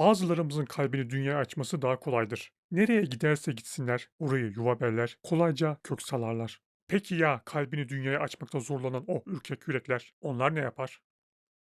Bazılarımızın kalbini dünyaya açması daha kolaydır. Nereye giderse gitsinler orayı yuva berler, kolayca kök salarlar. Peki ya kalbini dünyaya açmakta zorlanan o ürkek yürekler, onlar ne yapar?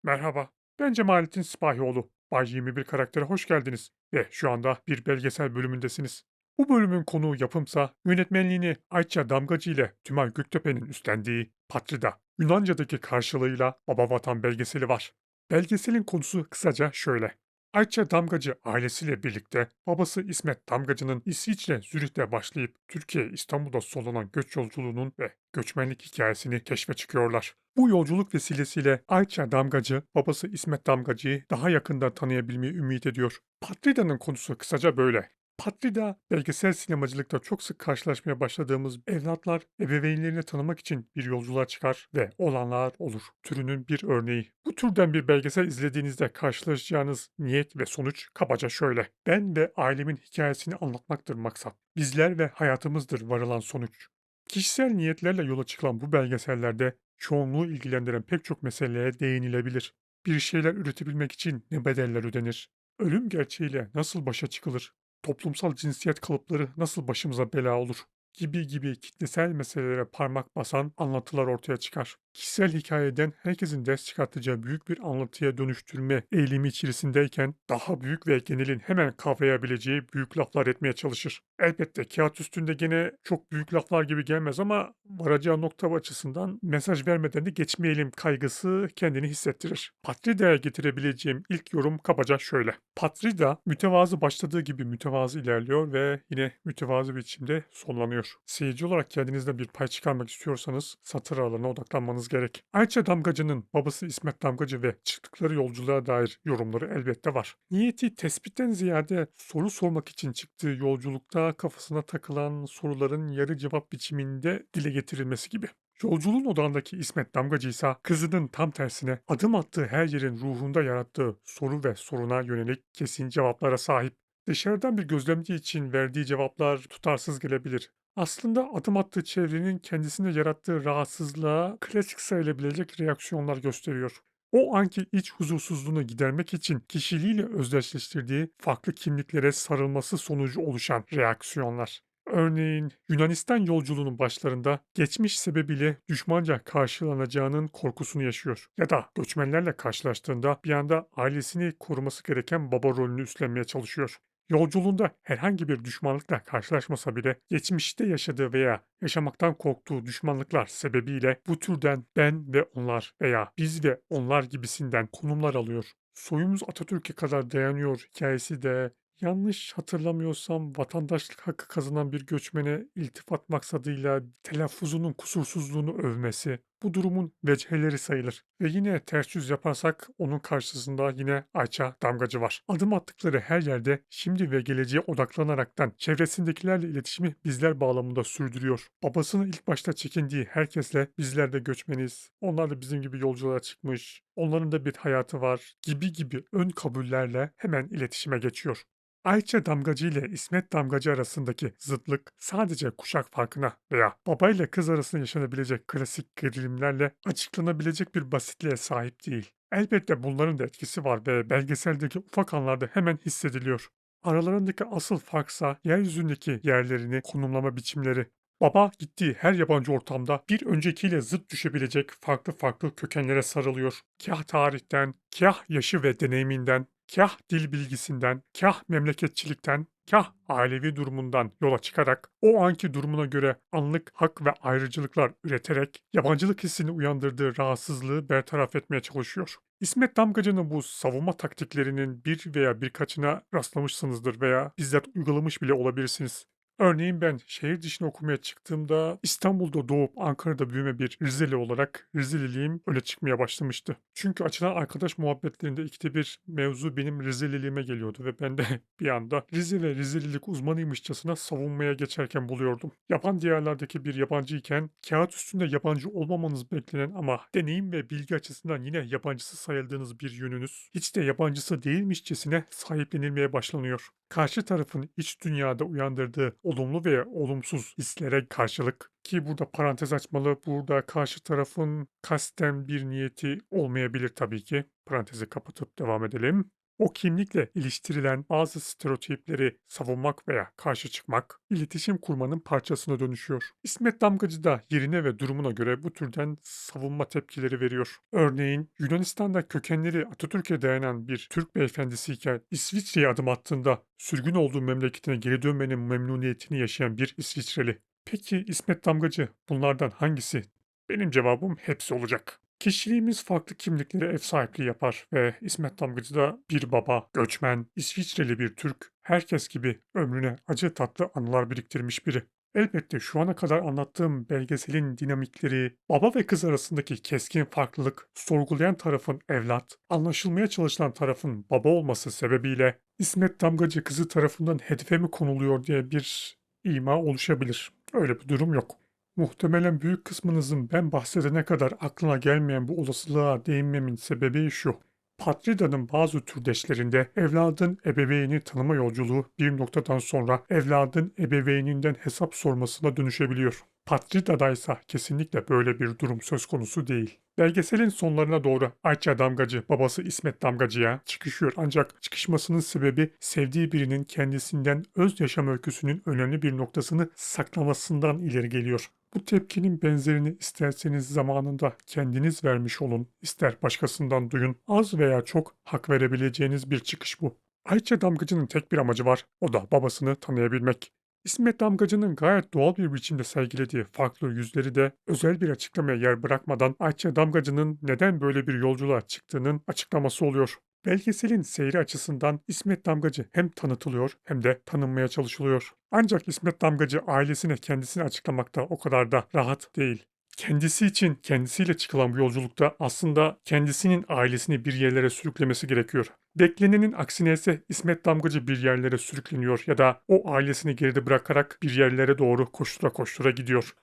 Merhaba, ben Cemalettin Sipahioğlu. Bay 21 karaktere hoş geldiniz ve şu anda bir belgesel bölümündesiniz. Bu bölümün konuğu yapımsa yönetmenliğini Ayça Damgacı ile Tümay Göktepe'nin üstlendiği Patrida, Yunanca'daki karşılığıyla Baba Vatan belgeseli var. Belgeselin konusu kısaca şöyle. Ayça Damgacı ailesiyle birlikte babası İsmet Damgacı'nın İsviçre Zürih'te başlayıp Türkiye İstanbul'da solanan göç yolculuğunun ve göçmenlik hikayesini keşfe çıkıyorlar. Bu yolculuk vesilesiyle Ayça Damgacı babası İsmet Damgacı'yı daha yakından tanıyabilmeyi ümit ediyor. Patrida'nın konusu kısaca böyle. Patrida, belgesel sinemacılıkta çok sık karşılaşmaya başladığımız evlatlar ebeveynlerini tanımak için bir yolculuğa çıkar ve olanlar olur. Türünün bir örneği. Bu türden bir belgesel izlediğinizde karşılaşacağınız niyet ve sonuç kabaca şöyle. Ben ve ailemin hikayesini anlatmaktır maksat. Bizler ve hayatımızdır varılan sonuç. Kişisel niyetlerle yola çıkılan bu belgesellerde çoğunluğu ilgilendiren pek çok meseleye değinilebilir. Bir şeyler üretebilmek için ne bedeller ödenir? Ölüm gerçeğiyle nasıl başa çıkılır? Toplumsal cinsiyet kalıpları nasıl başımıza bela olur gibi gibi kitlesel meselelere parmak basan anlatılar ortaya çıkar. Kişisel hikayeden herkesin ders çıkartacağı büyük bir anlatıya dönüştürme eğilimi içerisindeyken daha büyük ve genelin hemen kavrayabileceği büyük laflar etmeye çalışır. Elbette kağıt üstünde gene çok büyük laflar gibi gelmez ama varacağı nokta açısından mesaj vermeden de geçmeyelim kaygısı kendini hissettirir. Patrida'ya getirebileceğim ilk yorum kabaca şöyle. Patrida mütevazı başladığı gibi mütevazı ilerliyor ve yine mütevazı biçimde sonlanıyor. Seyirci olarak kendinizden bir pay çıkarmak istiyorsanız satır aralarına odaklanmanız gerek. Ayça Damgacı'nın babası İsmet Damgacı ve çıktıkları yolculuğa dair yorumları elbette var. Niyeti tespitten ziyade soru sormak için çıktığı yolculukta kafasına takılan soruların yarı cevap biçiminde dile getirilmesi gibi. Yolculuğun odağındaki İsmet Damgacı ise kızının tam tersine adım attığı her yerin ruhunda yarattığı soru ve soruna yönelik kesin cevaplara sahip. Dışarıdan bir gözlemci için verdiği cevaplar tutarsız gelebilir. Aslında adım attığı çevrenin kendisine yarattığı rahatsızlığa klasik sayılabilecek reaksiyonlar gösteriyor. O anki iç huzursuzluğunu gidermek için kişiliğiyle özdeşleştirdiği farklı kimliklere sarılması sonucu oluşan reaksiyonlar. Örneğin Yunanistan yolculuğunun başlarında geçmiş sebebiyle düşmanca karşılanacağının korkusunu yaşıyor. Ya da göçmenlerle karşılaştığında bir anda ailesini koruması gereken baba rolünü üstlenmeye çalışıyor. Yolculuğunda herhangi bir düşmanlıkla karşılaşmasa bile geçmişte yaşadığı veya yaşamaktan korktuğu düşmanlıklar sebebiyle bu türden ben ve onlar veya biz ve onlar gibisinden konumlar alıyor. Soyumuz Atatürk'e kadar dayanıyor hikayesi de yanlış hatırlamıyorsam vatandaşlık hakkı kazanan bir göçmene iltifat maksadıyla telaffuzunun kusursuzluğunu övmesi bu durumun veciheleri sayılır. Ve yine ters yüz yaparsak onun karşısında yine Ayça Damgacı var. Adım attıkları her yerde şimdi ve geleceğe odaklanaraktan çevresindekilerle iletişimi bizler bağlamında sürdürüyor. Babasının ilk başta çekindiği herkesle bizler de göçmeniz, onlar da bizim gibi yolculuğa çıkmış, onların da bir hayatı var gibi gibi ön kabullerle hemen iletişime geçiyor. Ayça Damgacı ile İsmet Damgacı arasındaki zıtlık sadece kuşak farkına veya baba ile kız arasında yaşanabilecek klasik gerilimlerle açıklanabilecek bir basitliğe sahip değil. Elbette bunların da etkisi var ve belgeseldeki ufak anlarda hemen hissediliyor. Aralarındaki asıl farksa yeryüzündeki yerlerini konumlama biçimleri. Baba gittiği her yabancı ortamda bir öncekiyle zıt düşebilecek farklı farklı kökenlere sarılıyor. Kah tarihten, kah yaşı ve deneyiminden, kah dil bilgisinden, kah memleketçilikten, kah ailevi durumundan yola çıkarak o anki durumuna göre anlık hak ve ayrıcalıklar üreterek yabancılık hissini uyandırdığı rahatsızlığı bertaraf etmeye çalışıyor. İsmet Damgacı'nın bu savunma taktiklerinin bir veya birkaçına rastlamışsınızdır veya bizzat uygulamış bile olabilirsiniz. Örneğin ben şehir dışına okumaya çıktığımda İstanbul'da doğup Ankara'da büyüme bir Rizeli olarak Rizeliliğim öne çıkmaya başlamıştı. Çünkü açılan arkadaş muhabbetlerinde ikide bir mevzu benim Rizeliliğime geliyordu ve ben de bir anda Rize ve Rizelilik uzmanıymışçasına savunmaya geçerken buluyordum. Yaban diyarlardaki bir yabancıyken kağıt üstünde yabancı olmamanız beklenen ama deneyim ve bilgi açısından yine yabancısı sayıldığınız bir yönünüz hiç de yabancısı değilmişçesine sahiplenilmeye başlanıyor karşı tarafın iç dünyada uyandırdığı olumlu veya olumsuz hislere karşılık ki burada parantez açmalı, burada karşı tarafın kasten bir niyeti olmayabilir tabii ki. Parantezi kapatıp devam edelim. O kimlikle iliştirilen bazı stereotipleri savunmak veya karşı çıkmak, iletişim kurmanın parçasına dönüşüyor. İsmet Damgacı da yerine ve durumuna göre bu türden savunma tepkileri veriyor. Örneğin Yunanistan'da kökenleri Atatürk'e dayanan bir Türk beyefendisiyken İsviçre'ye adım attığında sürgün olduğu memleketine geri dönmenin memnuniyetini yaşayan bir İsviçreli. Peki İsmet Damgacı bunlardan hangisi? Benim cevabım hepsi olacak. Kişiliğimiz farklı kimliklere ev sahipliği yapar ve İsmet Damgacı da bir baba, göçmen, İsviçreli bir Türk, herkes gibi ömrüne acı tatlı anılar biriktirmiş biri. Elbette şu ana kadar anlattığım belgeselin dinamikleri, baba ve kız arasındaki keskin farklılık, sorgulayan tarafın evlat, anlaşılmaya çalışılan tarafın baba olması sebebiyle İsmet Damgacı kızı tarafından hedefe mi konuluyor diye bir ima oluşabilir. Öyle bir durum yok. Muhtemelen büyük kısmınızın ben bahsedene kadar aklına gelmeyen bu olasılığa değinmemin sebebi şu. Patrida'nın bazı türdeşlerinde evladın ebeveyni tanıma yolculuğu bir noktadan sonra evladın ebeveyninden hesap sormasına dönüşebiliyor. Patrida'da ise kesinlikle böyle bir durum söz konusu değil. Belgeselin sonlarına doğru Ayça Damgacı babası İsmet Damgacı'ya çıkışıyor ancak çıkışmasının sebebi sevdiği birinin kendisinden öz yaşam öyküsünün önemli bir noktasını saklamasından ileri geliyor. Bu tepkinin benzerini isterseniz zamanında kendiniz vermiş olun, ister başkasından duyun. Az veya çok hak verebileceğiniz bir çıkış bu. Ayça Damgacı'nın tek bir amacı var, o da babasını tanıyabilmek. İsmet Damgacı'nın gayet doğal bir biçimde sergilediği farklı yüzleri de özel bir açıklamaya yer bırakmadan Ayça Damgacı'nın neden böyle bir yolculuğa çıktığının açıklaması oluyor. Belgeselin seyri açısından İsmet Damgacı hem tanıtılıyor hem de tanınmaya çalışılıyor. Ancak İsmet Damgacı ailesine kendisini açıklamakta o kadar da rahat değil. Kendisi için kendisiyle çıkılan bu yolculukta aslında kendisinin ailesini bir yerlere sürüklemesi gerekiyor. Beklenenin aksine ise İsmet Damgacı bir yerlere sürükleniyor ya da o ailesini geride bırakarak bir yerlere doğru koştura koştura gidiyor.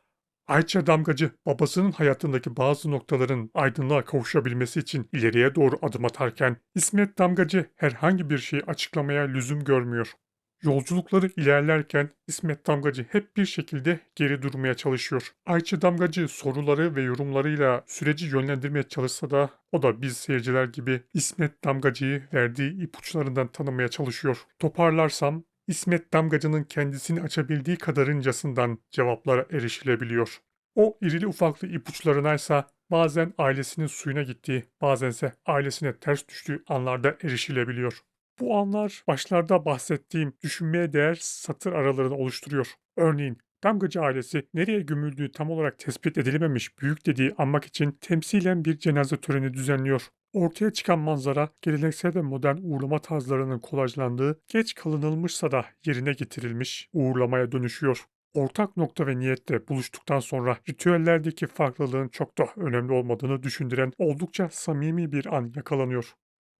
Ayça Damgacı babasının hayatındaki bazı noktaların aydınlığa kavuşabilmesi için ileriye doğru adım atarken İsmet Damgacı herhangi bir şeyi açıklamaya lüzum görmüyor. Yolculukları ilerlerken İsmet Damgacı hep bir şekilde geri durmaya çalışıyor. Ayça Damgacı soruları ve yorumlarıyla süreci yönlendirmeye çalışsa da o da biz seyirciler gibi İsmet Damgacı'yı verdiği ipuçlarından tanımaya çalışıyor. Toparlarsam İsmet Damgacı'nın kendisini açabildiği kadarıncasından cevaplara erişilebiliyor. O irili ufaklı ipuçlarına ise bazen ailesinin suyuna gittiği, bazense ailesine ters düştüğü anlarda erişilebiliyor. Bu anlar başlarda bahsettiğim düşünmeye değer satır aralarını oluşturuyor. Örneğin Damgacı ailesi nereye gömüldüğü tam olarak tespit edilememiş büyük dediği anmak için temsilen bir cenaze töreni düzenliyor. Ortaya çıkan manzara geleneksel ve modern uğurlama tarzlarının kolajlandığı, geç kalınılmışsa da yerine getirilmiş uğurlamaya dönüşüyor. Ortak nokta ve niyette buluştuktan sonra ritüellerdeki farklılığın çok da önemli olmadığını düşündüren oldukça samimi bir an yakalanıyor.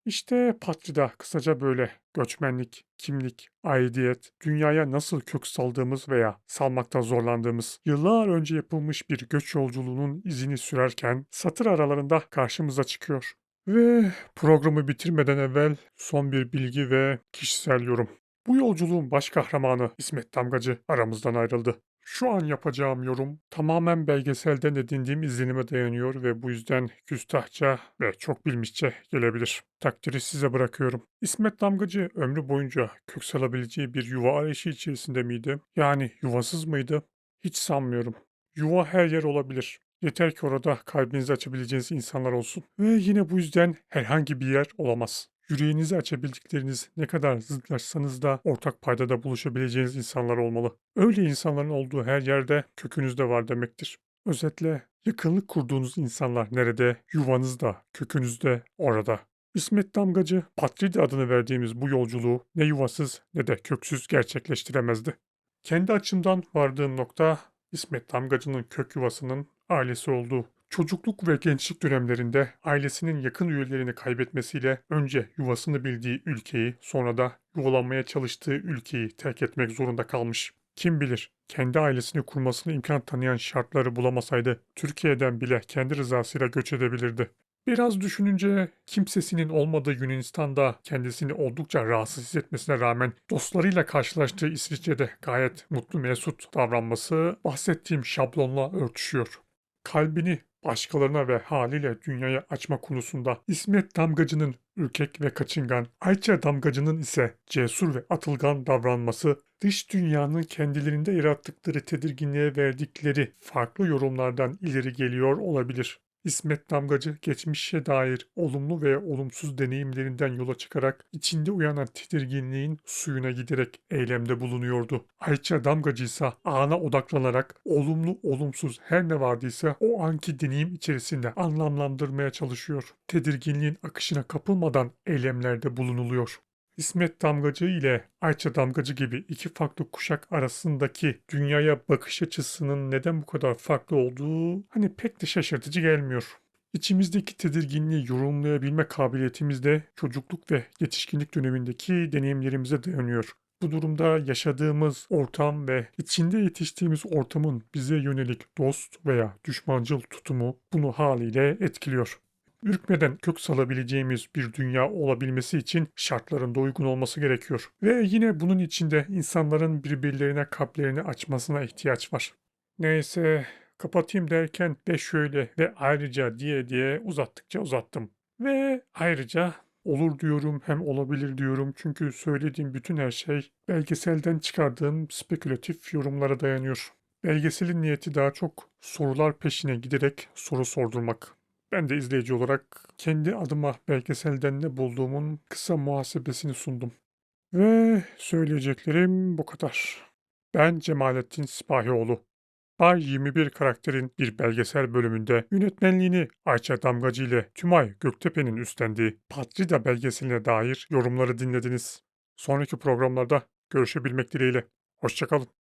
İşte Patrida kısaca böyle. Göçmenlik, kimlik, aidiyet, dünyaya nasıl kök saldığımız veya salmakta zorlandığımız, yıllar önce yapılmış bir göç yolculuğunun izini sürerken satır aralarında karşımıza çıkıyor. Ve programı bitirmeden evvel son bir bilgi ve kişisel yorum. Bu yolculuğun baş kahramanı İsmet Damgacı aramızdan ayrıldı. Şu an yapacağım yorum tamamen belgeselden edindiğim izlenime dayanıyor ve bu yüzden küstahça ve çok bilmişçe gelebilir. Takdiri size bırakıyorum. İsmet Damgacı ömrü boyunca kök salabileceği bir yuva arayışı içerisinde miydi? Yani yuvasız mıydı? Hiç sanmıyorum. Yuva her yer olabilir. Yeter ki orada kalbinizi açabileceğiniz insanlar olsun. Ve yine bu yüzden herhangi bir yer olamaz. Yüreğinizi açabildikleriniz ne kadar zıtlaşsanız da ortak paydada buluşabileceğiniz insanlar olmalı. Öyle insanların olduğu her yerde kökünüz de var demektir. Özetle yakınlık kurduğunuz insanlar nerede, yuvanız da, kökünüz de orada. İsmet Damgacı, Patridi adını verdiğimiz bu yolculuğu ne yuvasız ne de köksüz gerçekleştiremezdi. Kendi açımdan vardığım nokta İsmet Damgacı'nın kök yuvasının ailesi olduğu. Çocukluk ve gençlik dönemlerinde ailesinin yakın üyelerini kaybetmesiyle önce yuvasını bildiği ülkeyi sonra da yuvalanmaya çalıştığı ülkeyi terk etmek zorunda kalmış. Kim bilir kendi ailesini kurmasına imkan tanıyan şartları bulamasaydı Türkiye'den bile kendi rızasıyla göç edebilirdi. Biraz düşününce kimsesinin olmadığı Yunanistan'da kendisini oldukça rahatsız hissetmesine rağmen dostlarıyla karşılaştığı İsviçre'de gayet mutlu mesut davranması bahsettiğim şablonla örtüşüyor. Kalbini başkalarına ve haliyle dünyaya açma konusunda İsmet Damgacı'nın ürkek ve kaçıngan. Ayça damgacının ise cesur ve atılgan davranması, dış dünyanın kendilerinde yarattıkları tedirginliğe verdikleri farklı yorumlardan ileri geliyor olabilir. İsmet Damgacı geçmişe dair olumlu veya olumsuz deneyimlerinden yola çıkarak içinde uyanan tedirginliğin suyuna giderek eylemde bulunuyordu. Ayça Damgacı ise ana odaklanarak olumlu olumsuz her ne vardıysa o anki deneyim içerisinde anlamlandırmaya çalışıyor. Tedirginliğin akışına kapılmadan eylemlerde bulunuluyor. İsmet Damgacı ile Ayça Damgacı gibi iki farklı kuşak arasındaki dünyaya bakış açısının neden bu kadar farklı olduğu hani pek de şaşırtıcı gelmiyor. İçimizdeki tedirginliği yorumlayabilme kabiliyetimiz de çocukluk ve yetişkinlik dönemindeki deneyimlerimize dayanıyor. Bu durumda yaşadığımız ortam ve içinde yetiştiğimiz ortamın bize yönelik dost veya düşmancıl tutumu bunu haliyle etkiliyor ürkmeden kök salabileceğimiz bir dünya olabilmesi için şartların da uygun olması gerekiyor. Ve yine bunun içinde insanların birbirlerine kalplerini açmasına ihtiyaç var. Neyse kapatayım derken ve şöyle ve ayrıca diye diye uzattıkça uzattım. Ve ayrıca olur diyorum hem olabilir diyorum çünkü söylediğim bütün her şey belgeselden çıkardığım spekülatif yorumlara dayanıyor. Belgeselin niyeti daha çok sorular peşine giderek soru sordurmak. Ben de izleyici olarak kendi adıma belgeselden ne bulduğumun kısa muhasebesini sundum. Ve söyleyeceklerim bu kadar. Ben Cemalettin Sipahioğlu. Bay 21 karakterin bir belgesel bölümünde yönetmenliğini Ayça Damgacı ile Tümay Göktepe'nin üstlendiği Patrida belgeseline dair yorumları dinlediniz. Sonraki programlarda görüşebilmek dileğiyle. Hoşçakalın.